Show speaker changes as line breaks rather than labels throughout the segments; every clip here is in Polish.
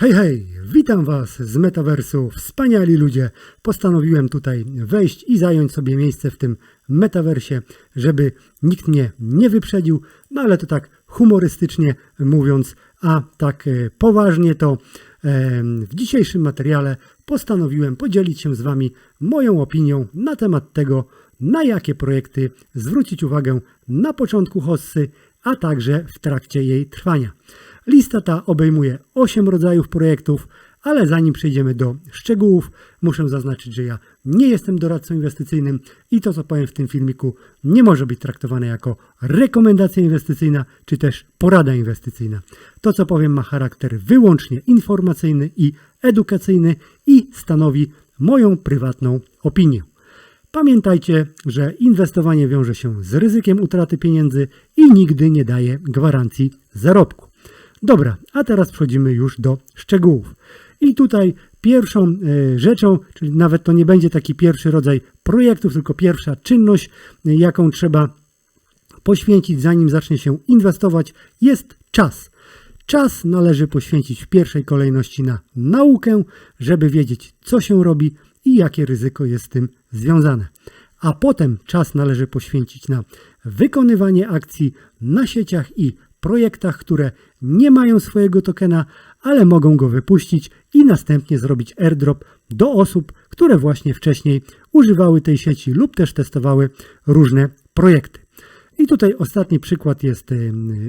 Hej, hej, witam Was z metaversu. Wspaniali ludzie. Postanowiłem tutaj wejść i zająć sobie miejsce w tym metaversie, żeby nikt mnie nie wyprzedził, no ale to tak humorystycznie mówiąc, a tak e, poważnie to w dzisiejszym materiale postanowiłem podzielić się z Wami moją opinią na temat tego, na jakie projekty zwrócić uwagę na początku hossy, a także w trakcie jej trwania. Lista ta obejmuje 8 rodzajów projektów, ale zanim przejdziemy do szczegółów, muszę zaznaczyć, że ja nie jestem doradcą inwestycyjnym i to, co powiem w tym filmiku, nie może być traktowane jako rekomendacja inwestycyjna czy też porada inwestycyjna. To, co powiem, ma charakter wyłącznie informacyjny i edukacyjny i stanowi moją prywatną opinię. Pamiętajcie, że inwestowanie wiąże się z ryzykiem utraty pieniędzy i nigdy nie daje gwarancji zarobku. Dobra, a teraz przechodzimy już do szczegółów. I tutaj pierwszą e, rzeczą, czyli nawet to nie będzie taki pierwszy rodzaj projektów, tylko pierwsza czynność, e, jaką trzeba poświęcić, zanim zacznie się inwestować, jest czas. Czas należy poświęcić w pierwszej kolejności na naukę, żeby wiedzieć, co się robi i jakie ryzyko jest z tym związane. A potem czas należy poświęcić na wykonywanie akcji na sieciach i projektach, które nie mają swojego tokena, ale mogą go wypuścić i następnie zrobić airdrop do osób, które właśnie wcześniej używały tej sieci lub też testowały różne projekty. I tutaj ostatni przykład jest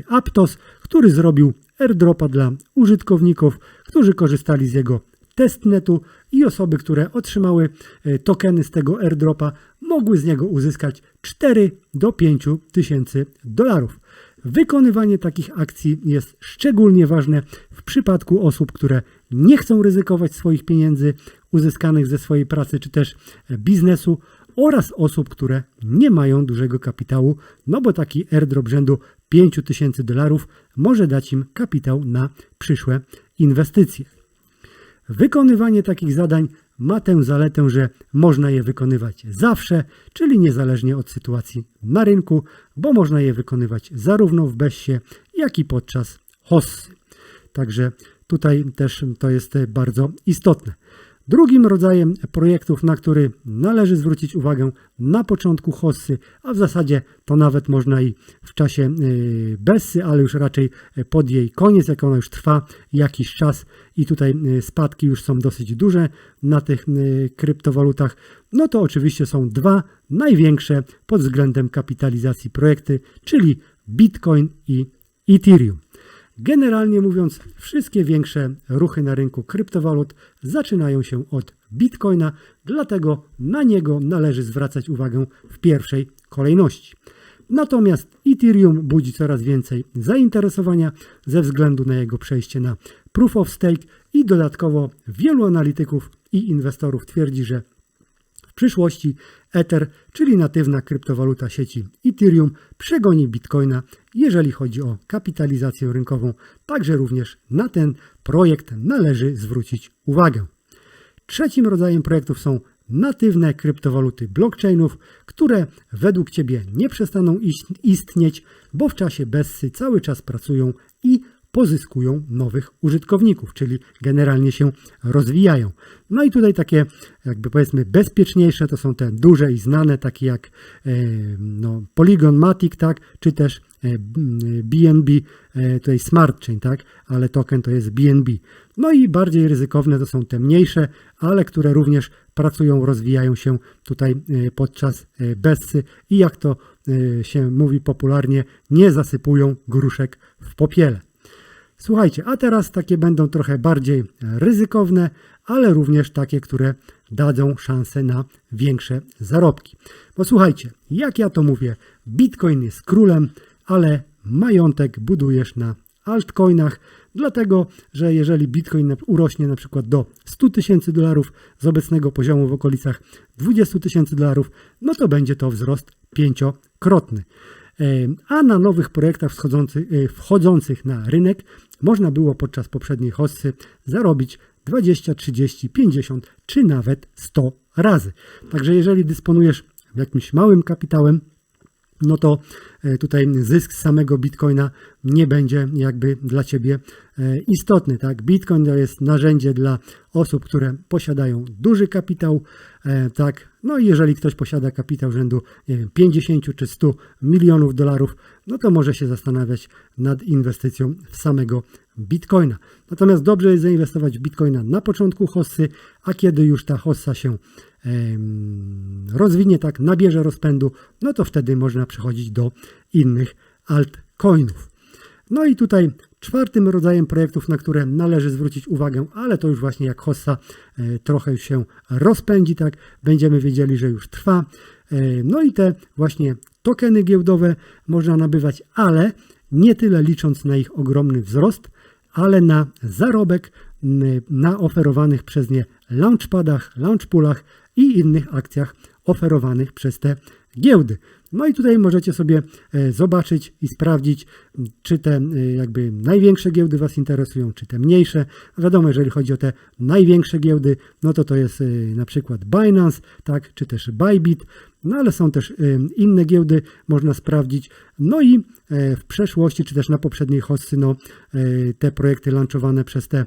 Aptos, który zrobił airdropa dla użytkowników, którzy korzystali z jego testnetu i osoby, które otrzymały e, tokeny z tego airdropa, mogły z niego uzyskać 4 do 5 tysięcy dolarów. Wykonywanie takich akcji jest szczególnie ważne w przypadku osób, które nie chcą ryzykować swoich pieniędzy uzyskanych ze swojej pracy czy też e, biznesu oraz osób, które nie mają dużego kapitału, no bo taki airdrop rzędu 5 tysięcy dolarów może dać im kapitał na przyszłe inwestycje. Wykonywanie takich zadań ma tę zaletę, że można je wykonywać zawsze, czyli niezależnie od sytuacji na rynku, bo można je wykonywać zarówno w BESie, jak i podczas hossy. Także tutaj też to jest bardzo istotne. Drugim rodzajem projektów, na który należy zwrócić uwagę na początku hossy, a w zasadzie to nawet można i w czasie y, Bessy, ale już raczej pod jej koniec, jak ona już trwa jakiś czas i tutaj y, spadki już są dosyć duże na tych kryptowalutach, no to oczywiście są dwa największe pod względem kapitalizacji projekty, czyli Bitcoin i Ethereum. Generalnie mówiąc, wszystkie większe ruchy na rynku kryptowalut zaczynają się od Bitcoina, dlatego na niego należy zwracać uwagę w pierwszej kolejności. Natomiast Ethereum budzi coraz więcej zainteresowania ze względu na jego przejście na Proof of Stake i dodatkowo wielu analityków i inwestorów twierdzi, że w przyszłości Ether, czyli natywna kryptowaluta sieci Ethereum, przegoni Bitcoina, jeżeli chodzi o kapitalizację rynkową. Także również na ten projekt należy zwrócić uwagę. Trzecim rodzajem projektów są natywne kryptowaluty blockchainów, które według Ciebie nie przestaną istnieć, bo w czasie Bessy cały czas pracują i pozyskują nowych użytkowników, czyli generalnie się rozwijają. No i tutaj takie, jakby powiedzmy, bezpieczniejsze to są te duże i znane, takie jak e, no, Polygon Matic, tak, czy też e, BNB, e, tutaj Smart Chain, tak, ale token to jest BNB. No i bardziej ryzykowne to są te mniejsze, ale które również pracują, rozwijają się tutaj e, podczas e, Bessy i jak to e, się mówi popularnie, nie zasypują gruszek w popiele. Słuchajcie, a teraz takie będą trochę bardziej ryzykowne, ale również takie, które dadzą szansę na większe zarobki. Bo słuchajcie, jak ja to mówię, Bitcoin jest królem, ale majątek budujesz na altcoinach, dlatego że jeżeli Bitcoin urośnie na przykład do 100 tysięcy dolarów z obecnego poziomu w okolicach 20 tysięcy dolarów, no to będzie to wzrost pięciokrotny. A na nowych projektach e, wchodzących na rynek można było podczas poprzedniej hossy zarobić 20, 30, 50 czy nawet 100 razy. Także jeżeli dysponujesz jakimś małym kapitałem, no to e, tutaj zysk samego bitcoina nie będzie jakby dla ciebie e, istotny. Tak? Bitcoin to jest narzędzie dla osób, które posiadają duży kapitał. e, Tak? No i jeżeli ktoś posiada kapitał rzędu nie wiem, 50 czy 100 milionów dolarów, no to może się zastanawiać nad inwestycją w samego bitcoina. Natomiast dobrze jest zainwestować w bitcoina na początku hossy, a kiedy już ta hossa się rozwinie, tak, nabierze rozpędu, no to wtedy można przechodzić do innych altcoinów. No i tutaj czwartym rodzajem projektów, na które należy zwrócić uwagę, ale to już właśnie jak hossa e, trochę się rozpędzi, tak, będziemy wiedzieli, że już trwa. E, No i te właśnie tokeny giełdowe można nabywać, ale nie tyle licząc na ich ogromny wzrost, ale na zarobek na oferowanych przez nie launchpadach, launchpoolach i innych akcjach oferowanych przez te giełdy. No i tutaj możecie sobie e, zobaczyć i sprawdzić, czy te e, jakby największe giełdy Was interesują, czy te mniejsze. Wiadomo, jeżeli chodzi o te największe giełdy, no to to jest e, na przykład Binance, tak, czy też Bybit, no ale są też inne giełdy, można sprawdzić. No i e, w przeszłości, czy też na poprzedniej hossy, no e, te projekty launchowane przez te e,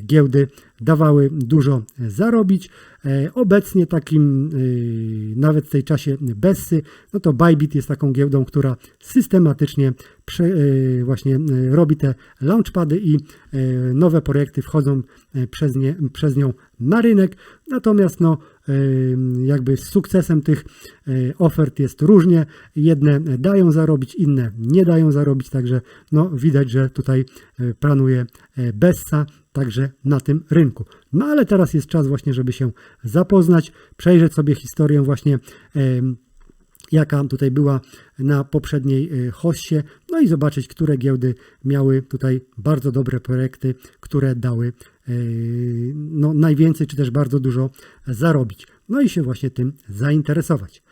giełdy dawały dużo zarobić. Obecnie takim, nawet w tej czasie Bessy, no to Bybit jest taką giełdą, która systematycznie właśnie e, robi te launchpady i e, nowe projekty wchodzą przez, nie, przez nią na rynek. Natomiast no, jakby z sukcesem tych ofert jest różnie. Jedne dają zarobić, inne nie dają zarobić, także no, widać, że tutaj planuje Bessa także na tym rynku. No ale teraz jest czas właśnie, żeby się zapoznać, przejrzeć sobie historię właśnie jaka tutaj była na poprzedniej e, hossie, no i zobaczyć, które giełdy miały tutaj bardzo dobre projekty, które dały e, no, najwięcej, czy też bardzo dużo zarobić. No i się właśnie tym zainteresować.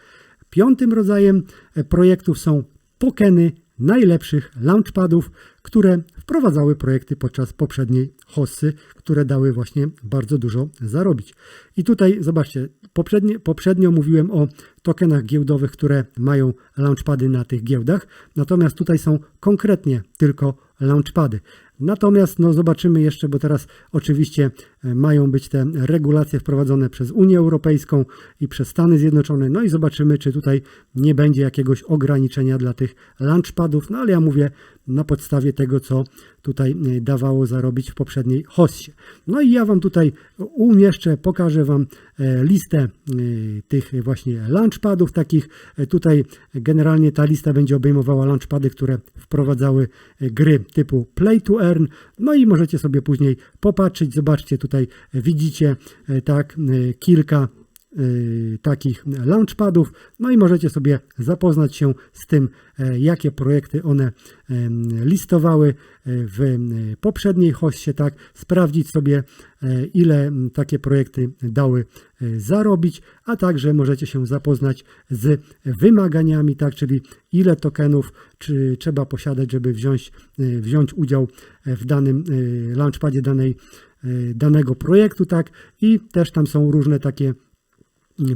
Piątym rodzajem e, projektów są tokeny najlepszych launchpadów, które wprowadzały projekty podczas poprzedniej hossy, które dały właśnie bardzo dużo zarobić. I tutaj zobaczcie, poprzednio mówiłem o tokenach giełdowych, które mają launchpady na tych giełdach, natomiast tutaj są konkretnie tylko launchpady. Natomiast no, zobaczymy jeszcze, bo teraz oczywiście e, mają być te regulacje wprowadzone przez Unię Europejską i przez Stany Zjednoczone. No i zobaczymy, czy tutaj nie będzie jakiegoś ograniczenia dla tych launchpadów. No ale ja mówię na podstawie tego, co tutaj e, dawało zarobić w poprzedniej hossie. No i ja Wam tutaj umieszczę, pokażę Wam e, listę tych właśnie launchpadów takich. E, Tutaj generalnie ta lista będzie obejmowała launchpady, które wprowadzały e, gry typu Play to Earn. No i możecie sobie później popatrzeć, zobaczcie tutaj widzicie e, tak kilka takich launchpadów, no i możecie sobie zapoznać się z tym, e, jakie projekty one listowały e, w e, poprzedniej hossie, tak, sprawdzić sobie, ile takie projekty dały zarobić, a także możecie się zapoznać z wymaganiami, tak, czyli ile tokenów czy trzeba posiadać, żeby wziąć, wziąć udział w danym launchpadzie danej, danego projektu, tak, i też tam są różne takie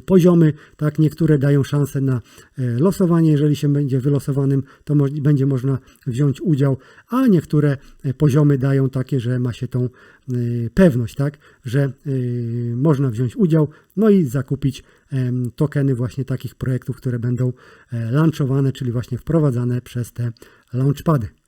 poziomy, tak, niektóre dają szansę na e, losowanie, jeżeli się będzie wylosowanym, to mo będzie można wziąć udział, a niektóre e, poziomy dają takie, że ma się tą e, pewność, tak, że można wziąć udział, no i zakupić tokeny właśnie takich projektów, które będą e, launchowane, czyli właśnie wprowadzane przez te launchpady.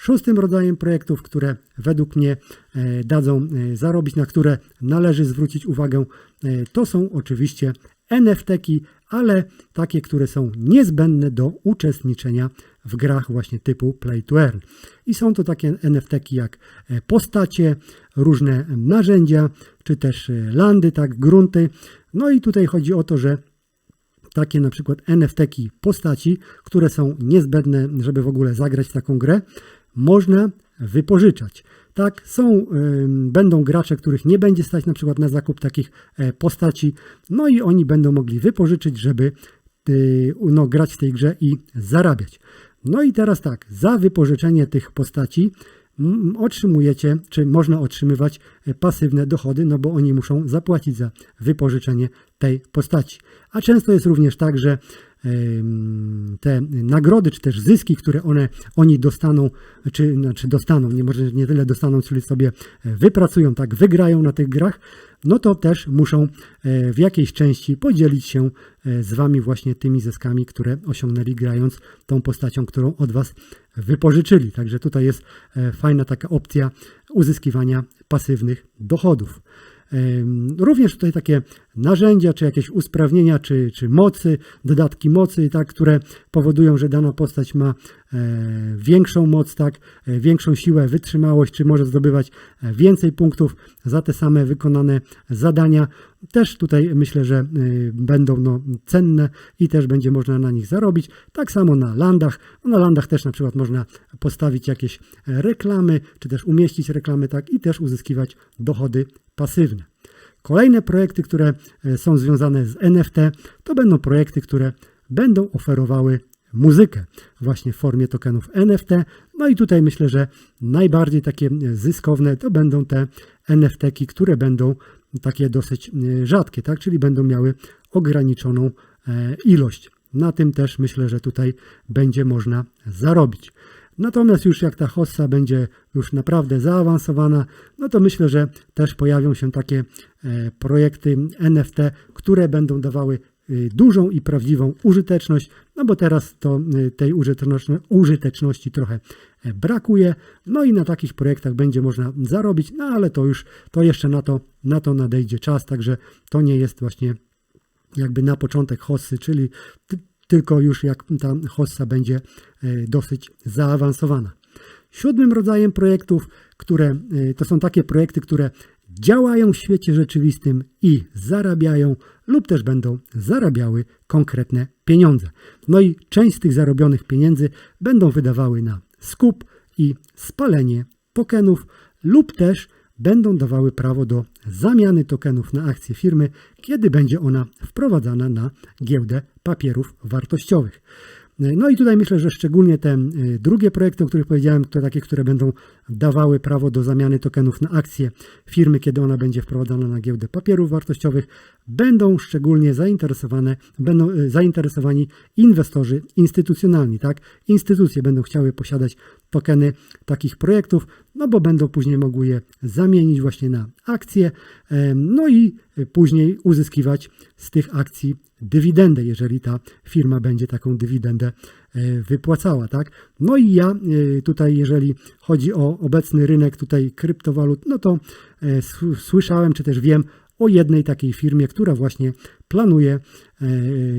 Szóstym rodzajem projektów, które według mnie e, dadzą e, zarobić, na które należy zwrócić uwagę, e, to są oczywiście NFT-ki, ale takie, które są niezbędne do uczestniczenia w grach właśnie typu Play to Earn. I są to takie NFT-ki jak postacie, różne narzędzia, czy też landy, tak, grunty. No i tutaj chodzi o to, że takie na przykład NFT-ki postaci, które są niezbędne, żeby w ogóle zagrać taką grę, można wypożyczać. Tak, są, będą gracze, których nie będzie stać na przykład na zakup takich e, postaci, no i oni będą mogli wypożyczyć, żeby y, no, grać w tej grze i zarabiać. No i teraz tak, za wypożyczenie tych postaci otrzymujecie, czy można otrzymywać e, pasywne dochody, no bo oni muszą zapłacić za wypożyczenie tej postaci. A często jest również tak, że te nagrody, czy też zyski, które one, oni dostaną, czy znaczy dostaną, nie może nie tyle dostaną, czyli sobie e, wypracują, tak, wygrają na tych grach, no to też muszą e, w jakiejś części podzielić się e, z wami właśnie tymi zyskami, które osiągnęli grając tą postacią, którą od was wypożyczyli. Także tutaj jest fajna taka opcja uzyskiwania pasywnych dochodów. Również tutaj takie narzędzia, czy jakieś usprawnienia, czy, czy mocy, dodatki mocy, tak, które powodują, że dana postać ma e, większą moc, tak, e, większą siłę, wytrzymałość, czy może zdobywać e, więcej punktów za te same wykonane zadania. Też tutaj myślę, że będą no, cenne i też będzie można na nich zarobić. Tak samo na landach. Na landach też na przykład można postawić jakieś reklamy, czy też umieścić reklamy, tak, i też uzyskiwać dochody pasywne. Kolejne projekty, które e, są związane z NFT, to będą projekty, które będą oferowały muzykę właśnie w formie tokenów NFT. No i tutaj myślę, że najbardziej takie e, zyskowne to będą te NFT-ki, które będą takie dosyć e, rzadkie, tak? czyli będą miały ograniczoną ilość. Na tym też myślę, że tutaj będzie można zarobić. Natomiast już jak ta hossa będzie już naprawdę zaawansowana, no to myślę, że też pojawią się takie e, projekty NFT, które będą dawały y, dużą i prawdziwą użyteczność, no bo teraz to y, tej użyteczności, trochę e, brakuje, no i na takich projektach będzie można zarobić, no ale to już, to jeszcze na to, na to nadejdzie czas, także to nie jest właśnie jakby na początek hossy, czyli tylko już jak ta hossa będzie e, dosyć zaawansowana. Siódmym rodzajem projektów, które e, to są takie projekty, które działają w świecie rzeczywistym i zarabiają lub też będą zarabiały konkretne pieniądze. No i część z tych zarobionych pieniędzy będą wydawały na skup i spalenie tokenów lub też będą dawały prawo do zamiany tokenów na akcje firmy, kiedy będzie ona wprowadzana na giełdę papierów wartościowych. No i tutaj myślę, że szczególnie te y, drugie projekty, o których powiedziałem, to takie, które będą dawały prawo do zamiany tokenów na akcje firmy, kiedy ona będzie wprowadzana na giełdę papierów wartościowych, będą szczególnie zainteresowane, będą y, zainteresowani inwestorzy instytucjonalni, tak? Instytucje będą chciały posiadać tokeny takich projektów, no bo będą później mogły je zamienić właśnie na akcje, no i później uzyskiwać z tych akcji dywidendę, jeżeli ta firma będzie taką dywidendę e, wypłacała, tak? No i ja e, tutaj, jeżeli chodzi o obecny rynek tutaj kryptowalut, no to e, słyszałem, czy też wiem o jednej takiej firmie, która właśnie planuje e,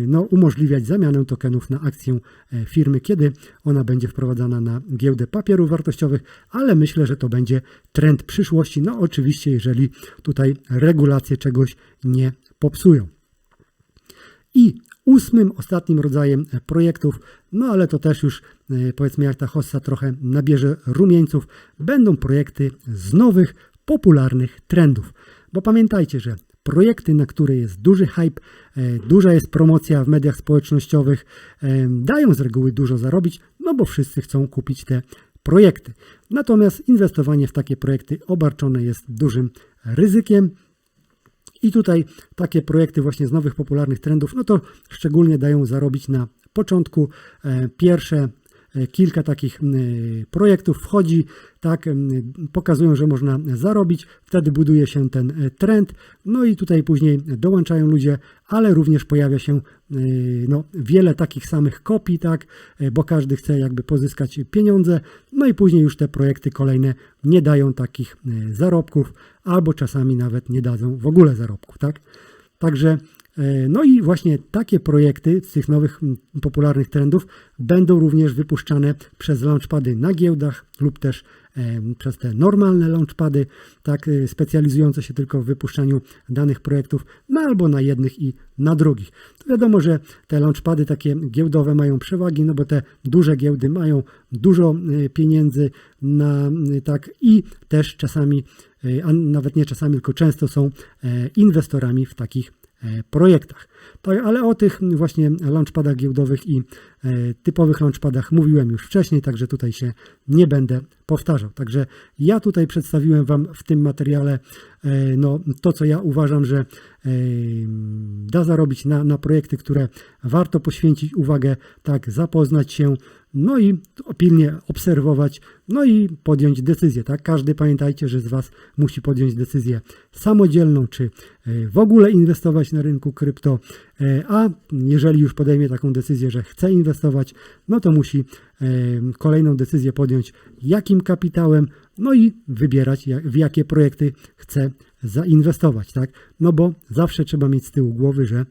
no, umożliwiać zamianę tokenów na akcję e, firmy, kiedy ona będzie wprowadzana na giełdę papierów wartościowych, ale myślę, że to będzie trend przyszłości. No oczywiście, jeżeli tutaj regulacje czegoś nie popsują. I ósmym, ostatnim rodzajem e, projektów, no ale to też już powiedzmy jak ta hossa trochę nabierze rumieńców, będą projekty z nowych, popularnych trendów. Bo pamiętajcie, że projekty, na które jest duży hype, e, duża jest promocja w mediach społecznościowych, e, dają z reguły dużo zarobić, no bo wszyscy chcą kupić te projekty. Natomiast inwestowanie w takie projekty obarczone jest dużym ryzykiem, i tutaj takie projekty właśnie z nowych popularnych trendów, no to szczególnie dają zarobić na początku. E, Pierwsze kilka takich m, projektów wchodzi, tak, m, pokazują, że można zarobić, wtedy buduje się ten e, trend, no i tutaj później dołączają ludzie, ale również pojawia się e, no, wiele takich samych kopii, tak, e, bo każdy chce jakby pozyskać pieniądze, no i później już te projekty kolejne nie dają takich zarobków, albo czasami nawet nie dadzą w ogóle zarobku, tak. Także no i właśnie takie projekty z tych nowych popularnych trendów będą również wypuszczane przez launchpady na giełdach lub też e, przez te normalne launchpady, tak e, specjalizujące się tylko w wypuszczaniu danych projektów, no albo na jednych i na drugich. To wiadomo, że te launchpady takie giełdowe mają przewagi, no bo te duże giełdy mają dużo e, pieniędzy na e, tak i też czasami, e, a nawet nie czasami, tylko często są e, inwestorami w takich e, projektach. Tak, ale o tych właśnie launchpadach giełdowych i e, typowych launchpadach mówiłem już wcześniej, także tutaj się nie będę powtarzał. Także ja tutaj przedstawiłem Wam w tym materiale e, no, to, co ja uważam, że e, da zarobić na, na projekty, które warto poświęcić uwagę, tak, zapoznać się, no i pilnie obserwować, no i podjąć decyzję, tak? Każdy pamiętajcie, że z Was musi podjąć decyzję samodzielną, czy e, w ogóle inwestować na rynku krypto, e, a jeżeli już podejmie taką decyzję, że chce inwestować, no to musi e, kolejną decyzję podjąć, jakim kapitałem, no i wybierać, w jakie projekty chce zainwestować, tak? No bo zawsze trzeba mieć z tyłu głowy, że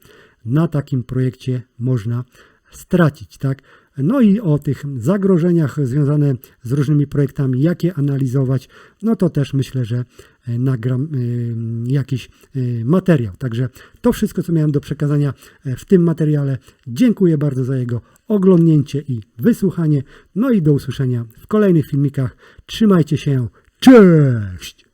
na takim projekcie można stracić, tak? No i o tych zagrożeniach związane z różnymi projektami, jakie analizować, no to też myślę, że e, nagram y, jakiś y, materiał. Także to wszystko, co miałem do przekazania e, w tym materiale. Dziękuję bardzo za jego oglądnięcie i wysłuchanie. No i do usłyszenia w kolejnych filmikach. Trzymajcie się. Cześć!